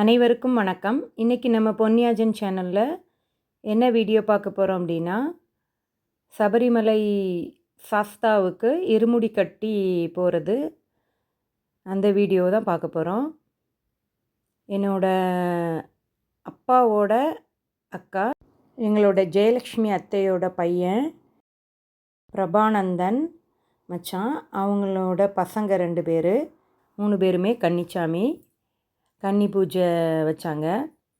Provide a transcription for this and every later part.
அனைவருக்கும் வணக்கம். இன்றைக்கி நம்ம பொன்னியாஜன் சேனலில் என்ன வீடியோ பார்க்க போகிறோம் அப்படின்னா சபரிமலை சாஸ்தாவுக்கு இருமுடி கட்டி போகிறது அந்த வீடியோ தான் பார்க்க போகிறோம் என்னோடய அப்பாவோட அக்கா எங்களோட ஜெயலக்ஷ்மி அத்தையோட பையன் பிரபானந்தன் மச்சான் அவங்களோட பசங்க ரெண்டு பேர் மூணு பேருமே கன்னிச்சாமி. கன்னி பூஜை வச்சாங்க.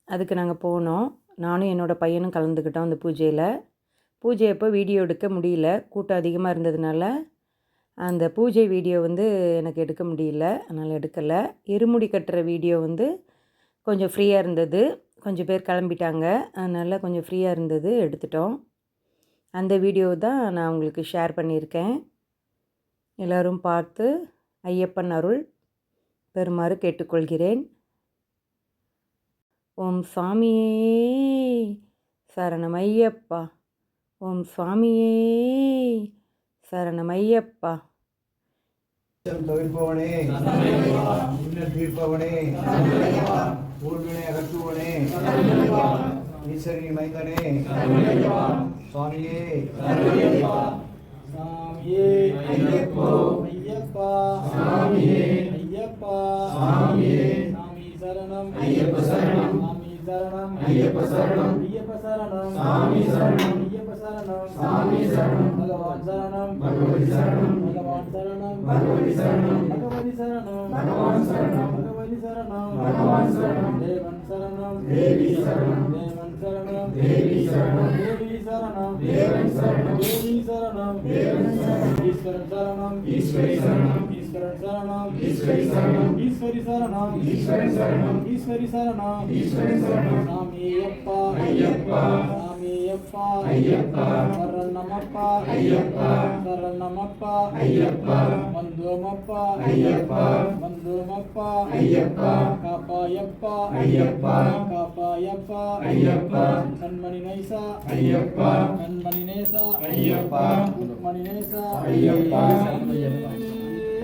அதுக்கு நாங்கள் போனோம். நானும் என்னோடய பையனும் கலந்துக்கிட்டோம் அந்த பூஜையில். பூஜை அப்போ வீடியோ எடுக்க முடியல. கூட்டம் அதிகமாக இருந்ததுனால அந்த பூஜை வீடியோ வந்து எனக்கு எடுக்க முடியல. அதனால் எடுக்கலை. இருமுடி கட்டுற வீடியோ வந்து கொஞ்சம் ஃப்ரீயாக இருந்தது. கொஞ்சம் பேர் கிளம்பிட்டாங்க. அதனால் கொஞ்சம் ஃப்ரீயாக இருந்தது. எடுத்துட்டோம். அந்த வீடியோ தான் நான் உங்களுக்கு ஷேர் பண்ணியிருக்கேன். எல்லோரும் பார்த்து ஐயப்பன் அருள் பெறுமாறு கேட்டுக்கொள்கிறேன். ஓம் சாமியே சரணமையப்பா. ஓம் சுவாமியே சரணமையப்பா. தவிர்ப்பவனே. இன்னல் தீர்ப்பவனே. ஊர்வினை அகற்றுவனே. ஈஸ்வரி மைந்தனே. சுவாமியே. சாமியே ஐயப்போ. ஐயப்பா. சாமியே ஐயப்பா. சாமியே சாமி சரணம். ஐயப்ப சரணம். சரணம் ஐயப்ப சரணம் ஐயப்ப சரணம் சாமி சரணம் ஐயப்ப சரணம் சாமி சரணம் பகவான் சரணம் பகவதி சரணம் பகவான் சரணம் பகவதி சரணம் பகவதி சரணம் பகவான் சரணம் பகவதி சரணம் பகவான் சரணம் தேவன் சரணம் தேவி சரணம் தேவன் சரணம் தேவி சரணம் தேவி சரணம் தேவன் சரணம் தேவி சரணம் தேவன் சரணம் சரணம். ஈஸ்வரி சரணம். ஈஸ்வரி சரணம். ஈஸ்வரன் சரணம். ஈஸ்வரி சரணம். ஈஸ்வரி சரணம். சாமியப்பா ஐயப்பா. ஐயப்பா. சரணமப்பா ஐயப்பா. சரணமப்பா ஐயப்பா. வந்தோமப்பா. ஐயப்பா. வந்தோமப்பா. ஐயப்பா. காப்பாயப்பா. ஐயப்பா. காப்பாயப்பா. ஐயப்பா. கண்மணி நைசா. ஐயப்பா. கண்மணி நேசா. ஐயப்பா. மணி நேசா. ஐயப்பா. சரணமையப்பா. சரணமையப்பா. சாமியே மூணு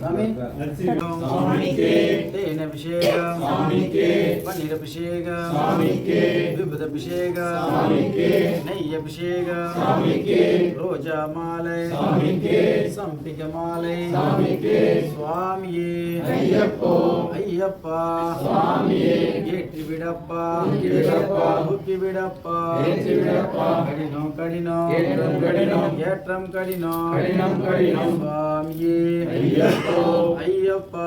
சாமி அரிசி போட வாங்க சாமி சாமி சாமிக்கே தேனபிஷேகம் சாமிக்கே பன்னீரபிஷேகம் சாமிக்கே விபதபிஷேகம் சாமிக்கே நெய்யபிஷேகம் சாமிக்கே ரோஜா மாலை சாமிக்கே சம்பிக மாலை சாமிக்கே சுவாமியே ஐயப்போ ஐயப்பா ஏற்றி விடப்பா தூக்கி விடப்பா. கடினம் கடினம். ஏற்றம் கடினம். சுவாமியே. ஐயப்போ.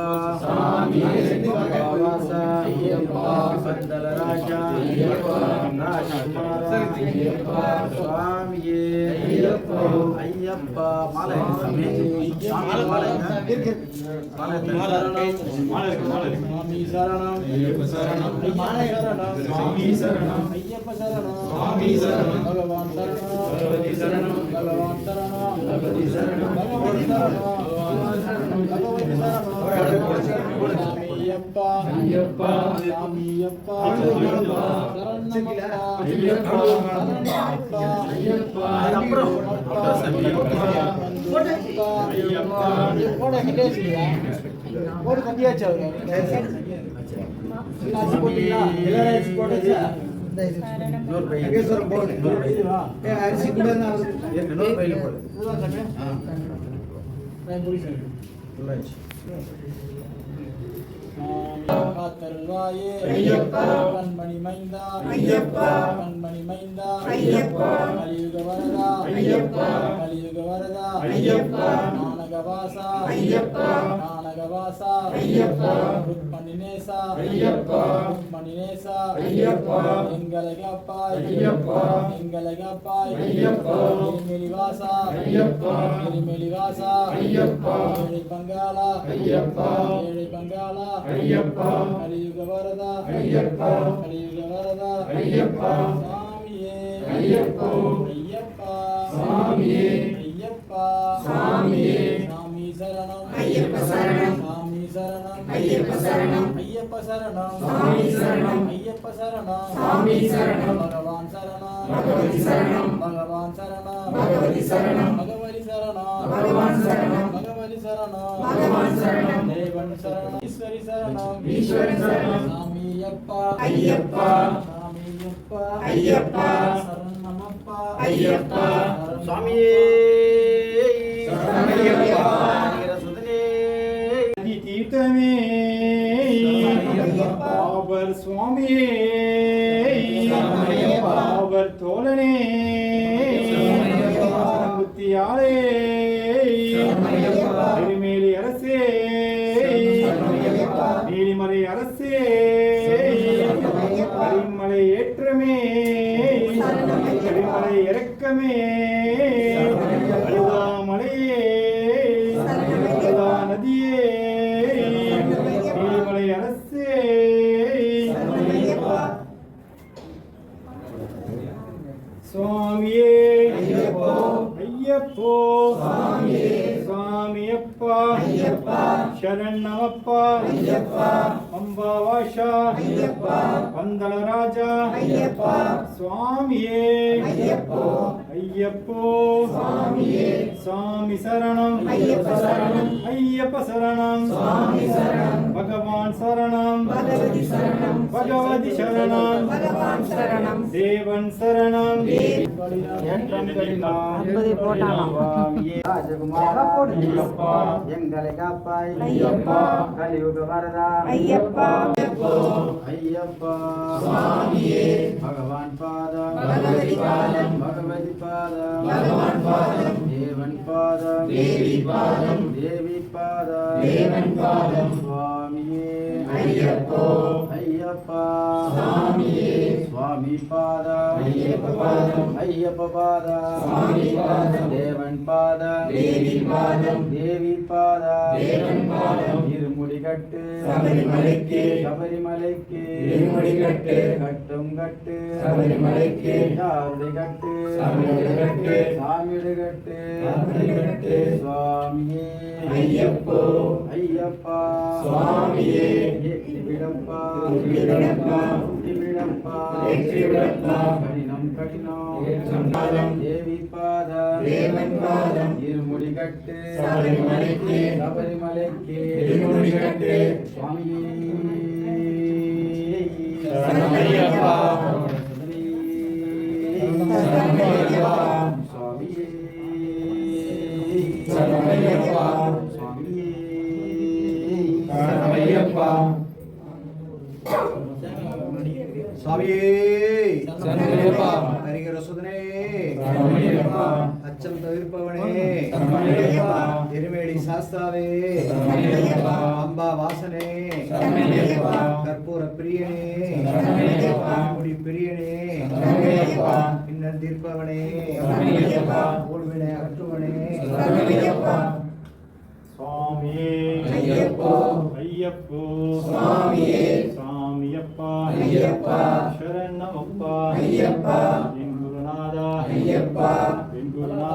பந்தல ராஜா ஐயப்பா. ராஜகுமாரா. சுவாமியே. ஐயப்போ. சரணம். பகவான் சரணம். பகவான் சரணம் பகவதி சரணம். பகவதி சரணம் பகவதி சரணம் ஐயப்பா. ஐயப்பா. சரணமப்பா ஐயப்பா. சரணமப்பா ஐயப்பா. அப்புறம் அப்புறம் ஐயப்பா. போட கட்டியாச்சு அவரு போட்டீங்களா எல்லாரும் போட்டாச்சா நூறு போடு. நூறு பை அரிசி கூட நூறு பையில போடு காத்தருள்வாயே ஐயப்பா. கண்மணி மைந்தா ஐயப்பா. கண்மணி மைந்தா ஐயப்பா. கலியுக வரதா ஐயப்பா. கலியுக வரதா ஐயப்பா. நானகவாசா ஐயப்பா. நானகவாசா ஐயப்பா. ருக்மணி நேசா ஐயப்பா. ருக்மணி நேசா ஐயப்பா. எங்களை காப்பாய் ஐயப்பா. எங்களை காப்பாய் ஐயப்பா. எரிமெலி வாசா ஐயப்பா. எரிமெலி வாசா ஐயப்பா. ஏழை பங்காளா ஐயப்பா. ஏழை பங்காளா ஐயப்பா. கலியுக வரதா ஐயப்பா. கலியுக வரதா ஐயப்பா. சாமியே ஐயப்போ. ஐயப்பா சாமியே. ஐயப்பா சாமியே. சாமி ஐயப்ப சரணம். சாமி சரணம் ஐயப்ப சரணம். ஐயப்ப சரணம். சாமி சரணம். ஐயப்ப சரணம். சாமி சரணம். பகவான் சரணம். பகவதி சரணம். பகவான் சரணம். பகவதி சரணம். பகவதி சரணம். பகவான் சரணம். பகவதி சரணம். பகவான் சரணம். தேவன் சரணம். ஈஸ்வரி சரணம். ஈஸ்வரி சரணம். சாமியப்பா. ஐயப்பா. சாமியப்பா. ஐயப்பா. சரணமப்பா. ஐயப்பா. சாமியே. சுவாமியே. அவர் தோழனே சரணமையப்பா. திருமேலி அரசே. நீலிமலை அரசே వందల రాజా స్వామియే ஐயப்போ. சாமியே சாமி சரணம். ஐயப்ப சரணம். ஐயப்ப சரணம். சாமி சரணம். பகவான் சரணம். பகவதி சரணம். பகவதி சரணம். பகவான் தேவன் சரணம். எங்களை காப்பாய். கலியுக வரதா. ஐயப்பா. ஐயப்பா. பகவான் பாதம் பகவதி பாதம். பகவதி பாதம். பகவான் பாதம். தேவன் பாதம். தேவி பாதம். தேவி பாதம். தேவன் பாதம். சுவாமியே. ஐயப்போ. ஐயப்பா. சுவாமியே. சுவாமி பாதம். ஐயப்ப பாதம். ஐயப்ப பாதம். சுவாமி பாதம். தேவன் பாதம். தேவி பாதம். தேவி பாதம். தேவன் பாதம். கட்டு. சபரிமலைக்கு. சபரிமலைக்கு. இருமுடி கட்டு. கட்டும் கட்டு. சபரிமலைக்கு. யாருடைய கட்டு. சாமியுடைய கட்டு. சாமியுடைய கட்டு. சாமியுடைய கட்டு. சுவாமியே. ஐயப்போ. ஐயப்பா. சுவாமியே. விடப்பா விடப்பா கடினம் கடினம். தேவி பாதம். தேவன் பாதம். கட்டு சபரிமலைக்கு சபரிமலைக்கு இருமுடி கட்டு சுவாமியே சரணமையப்பா. சரணமையப்பா. சுவாமியே சரணமையப்பா. சுவாமியே சரணமையப்பா. சுவாமியே சரணமையப்பா. ஹரிகர சுதனே சரணமையப்பா. அச்சம் தவிர்ப்பவனே. திருமேடி சாஸ்தாவே. அம்பா வாசனே. கற்பூர பிரியனே. முடி பிரியனே. பின்னர் தீர்ப்பவனே. ஊழ்வினை அகற்றுவனே. சுவாமியே. ஐயப்போ. ஐயப்போ. சுவாமியே. சாமியப்பா ஐயப்பா. சரணமப்பா. ஐயப்பா. என் குருநாதா. ஐயப்பா.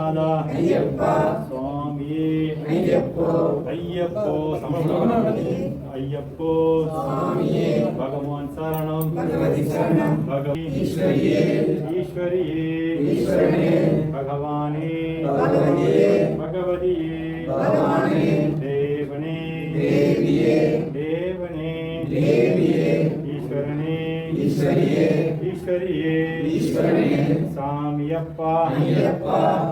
குருநாதா ஐயப்பா. சுவாமியே ஐயப்போ. ஐயப்போ சமஸ்கிருதம் ஐயப்போ சுவாமியே. பகவான் சரணம் பகவதி சரணம். ஈஸ்வரியே. ஈஸ்வரியே ஈஸ்வரனே. பகவானே பகவதியே. பகவதியே பகவானே. தேவனே தேவியே. தேவனே தேவியே. ஈஸ்வரனே ஈஸ்வரியே. ஈஸ்வரியே ஈஸ்வரனே. சாமியப்பா ஐயப்பா.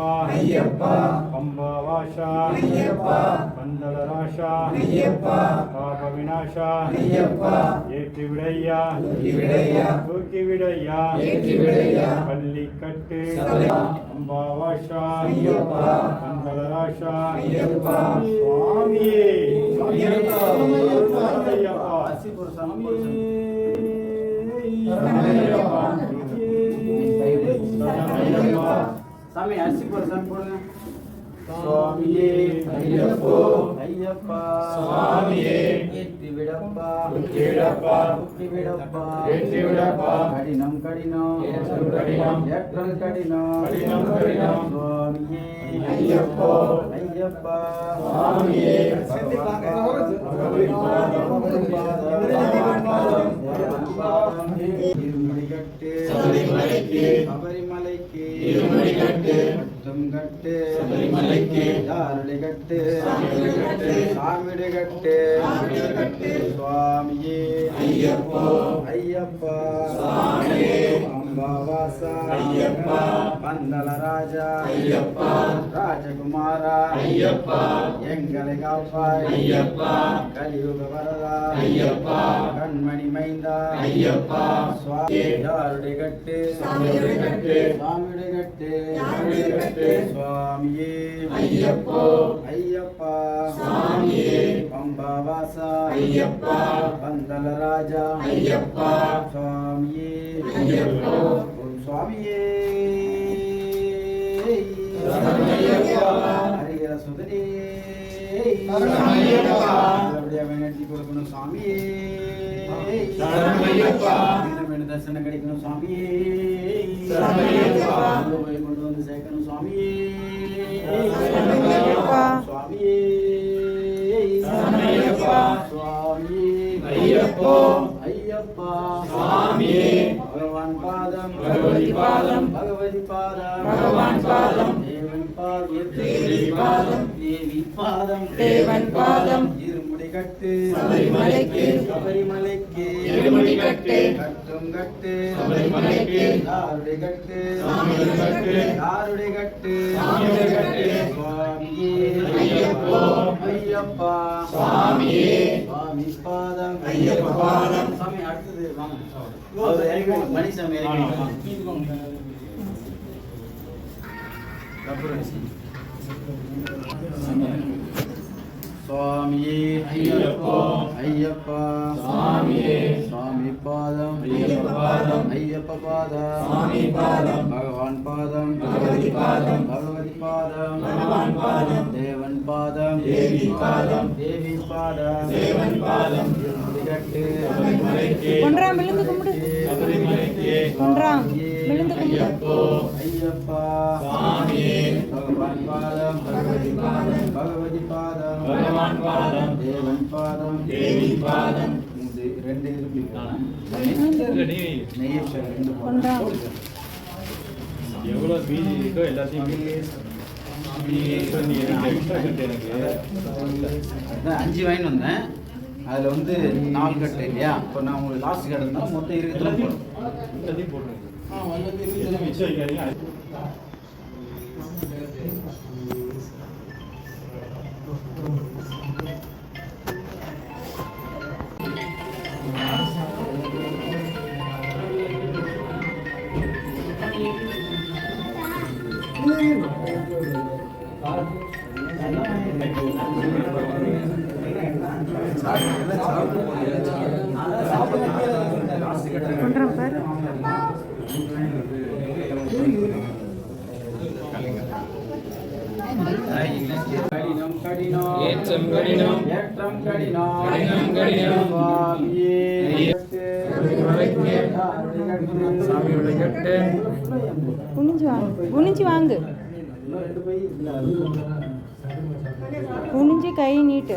ஐயப்பா. ஐயப்பா. பம்பா வாஷா ஐயப்பா. பந்தள ராஷா ஐயப்பா. பாப விநாஷா சுவாமியே. சாமி அரிசி போடு சாமி போடுங்க சுவாமியே ஐயப்போ. ஐயப்பா சுவாமியே. ஏற்றி விடப்பா தூக்கி விடப்பா. தூக்கி விடப்பா ஏற்றி விடப்பா. கடினம் கடினம் கடினம். ஏற்றம் கடினம் கடினம் கடினம். சுவாமியே ஐயப்போ. ஐயப்பா சுவாமியே. கட்டும் கட்டு சபரிமலைக்கு. சாமியுடைகட்டு சாமியுடைகட்டு. சுவாமியே ஐயப்போ. ஐயப்பா சுவாமியே. அம்பாவாசா ஐயப்பா. பந்தல ராஜா ஐயப்பா. ராஜகுமாரா ஐயப்பா. எங்களை காப்பாய் ஐயப்பா. கலியுக வரதா ஐயப்பா. கண்மணி மைந்தா ஐயப்பா. சுவாமி யாருடைய கட்டு. சுவாமியுடைய கட்டு. சுவாமியே ஐயப்போ. ஐயப்பா சுவாமியே. பம்பாவாசா ஐயப்பா. பந்தல ராஜா ஐயப்பா. சுவாமியே ஐயப்போ. ஓம் சுவாமியே சரணமையப்பா. ஹரிஹர சுதனே சரணமையப்பா. நல்லபடியாக நடத்தி கொடுக்கணும் சுவாமியே தரிசனம் கிடைக்கணும் போய் கொண்டு வந்து சேர்க்கணும். சுவாமியே ஐயப்போ. ஐயப்பா சுவாமியே. பகவான் பாதம் பகவதி பாதம். பகவதி பாதம் பகவான் பாதம். தேவன் பாதம் தேவி பாதம். தேவி பாதம் தேவன் பாதம். இருமுடி கட்டு சபரிமலைக்கு. சபரிமலைக்கு இருமுடி கட்டு. கட்டும் கட்டு சபரிமலைக்கு. யாருடைய கட்டு சாமியுடைய கட்டு. யாருடைய கட்டு சாமியுடைய கட்டு. சுவாமியே ஐயப்போ. ஐயப்பா சுவாமியே. பாதம் ஐயப்ப பாதம். சாமி அடுத்தது வாங்க இறங்கி வாங்க. அப்புறம் சுவாமியே ஐயப்போ. ஐயப்பா சுவாமியே. பாதம் ஐயப்ப பாதம். ஐயப்ப பாதம் சுவாமி பாதம். பகவான் பாதம் பகவதி பாதம். பகவதி பாதம் பகவான் பாதம். தேவன் பாதம் தேவி பாதம். தேவி பாதம் தேவன் பாதம். இருமுடிகட்டு. சபரிமலைக்கு. ஒன்றாம் விழுந்து கும்பிடு. ஒன்றாம் விழுந்து கும்பிடு ஐயப்போ. பகவான் பாதம் பகவதி பாதம். பகவதி பாதம் பகவான் பாதம். தேவன் பாதம் தேவி பாதம். ரெண்டு எவ்வளோ மீதி இருக்கோ எல்லாத்தையும் அஞ்சு வாங்கிட்டு வந்தேன். அதில் வந்து நாலு கட்டு இல்லையா? இப்போ நான் உங்களுக்கு லாஸ்ட் கட்டு இருந்தால் மொத்தம் இருக்கிறது போடும். எல்லாத்தையும் பாரு ஏற்றம் கடினம். ஏற்றம் கடினம் கடினம் கடினம். குனிஞ்சு வாங்க குனிஞ்சு வாங்கு குனிஞ்சு கை நீட்டு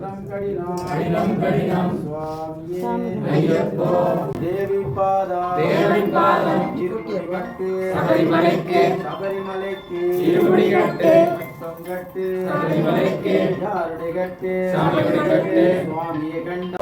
கடினம். தேவி பாதம் தேவி பாதம். இருமுடி கட்டு சபரிமலைக்கு. சபரிமலைக்கு இருமுடி கட்டு. கட்டம் கட்டு சபரிமலைக்கு. யாருடைய கட்டு சாமியுடைய கட்டு. சுவாமியை கண்ட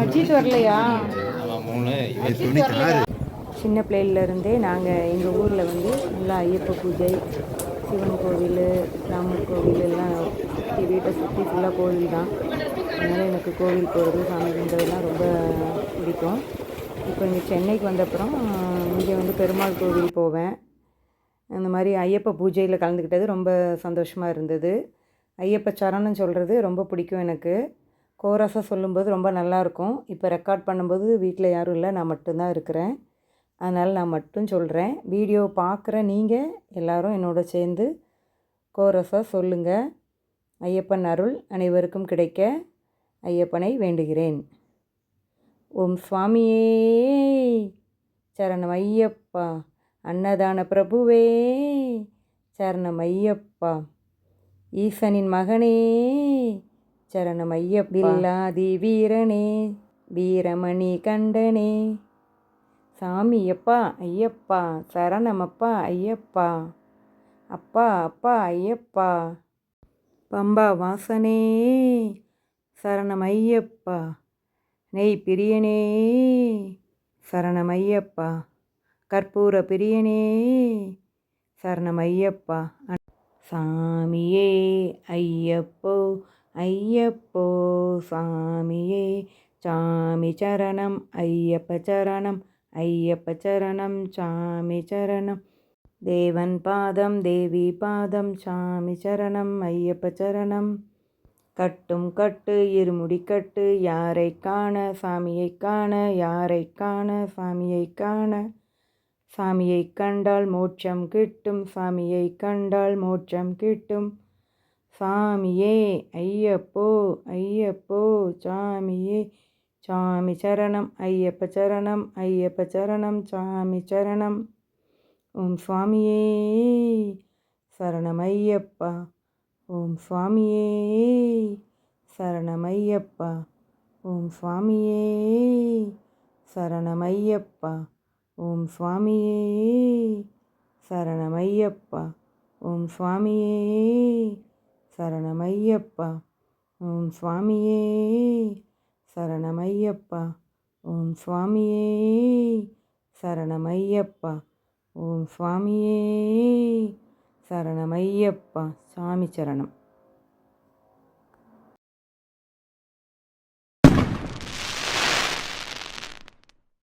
அஜித் வரலையா? சின்ன பிள்ளையிலேருந்தே நாங்கள் எங்கள் ஊரில் வந்து நல்லா ஐயப்ப பூஜை சிவன் கோவில் ராமர் கோவில் எல்லாம் சுற்றி வீட்டை சுற்றி ஃபுல்லாக கோவில் தான். அதனால் எனக்கு கோவில் போகிறது சாமி கும்பிட்றதுலாம் ரொம்ப பிடிக்கும். இப்போ இங்கே சென்னைக்கு வந்தப்புறம் இங்கே வந்து பெருமாள் கோவில் போவேன். அந்த மாதிரி ஐயப்ப பூஜையில் கலந்துக்கிட்டது ரொம்ப சந்தோஷமாக இருந்தது. ஐயப்ப சரணம் சொல்கிறது ரொம்ப பிடிக்கும் எனக்கு. கோரஸாக சொல்லும்போது ரொம்ப நல்லாயிருக்கும் இப்போ ரெக்கார்ட் பண்ணும்போது வீட்டில் யாரும் இல்லை நான் மட்டும்தான் இருக்கிறேன். அதனால் நான் மட்டும் சொல்கிறேன் வீடியோ பார்க்குற நீங்கள் எல்லாரும் என்னோட சேர்ந்து கோரஸாக சொல்லுங்கள் ஐயப்பன் அருள் அனைவருக்கும் கிடைக்க ஐயப்பனை வேண்டுகிறேன். ஓம் சுவாமியே சரணம் ஐயப்பா. அன்னதான பிரபுவே சரணம் ஐயப்பா. ஈசனின் மகனே சரணம் ஐயப்பில்லாதி வீரனே வீரமணி கண்டனே. சாமியப்பா ஐயப்பா. சரணமப்பா ஐயப்பா. அப்பா அப்பா ஐயப்பா. பம்பா வாசனே சரணம் ஐயப்பா. நெய் பிரியனே சரணம் ஐயப்பா. கற்பூர பிரியனே சரணம் ஐயப்பா சாமியே ஐயப்போ ஐயப்போ சாமியே சாமி சரணம் ஐயப்ப சரணம் ஐயப்ப சரணம் சாமி சரணம். தேவன் பாதம் தேவி பாதம் சாமி சரணம் ஐயப்ப சரணம். கட்டும் கட்டு இருமுடி கட்டு யாரை காண சாமியை காண யாரை காண சாமியை காண. சாமியை கண்டால் மோட்சம் கிட்டும் சாமியை கண்டால் மோட்சம் கிட்டும். சாமியே ஐயப்போ ஐயப்போ சாமியே சாமி சரணம் ஐயப்ப சரணம் ஐயப்ப சரணம் சாமி சரணம். ஓம் சுவாமியே சரணம் ஐயப்பா. ஓம் சுவாமியே சரணம் ஐயப்பா. ஓம் சுவாமியே சரணம் ஐயப்பா. ஓம் சுவாமியே சரணமையப்பா. ஓம் சுவாமியே சரணமையப்பா. ஓம் சுவாமியே சரணமையப்பா. ஓம் சுவாமியே சரணமையப்பா. ஓம் சுவாமியே சரணமையப்பா. சாமி சரணம்.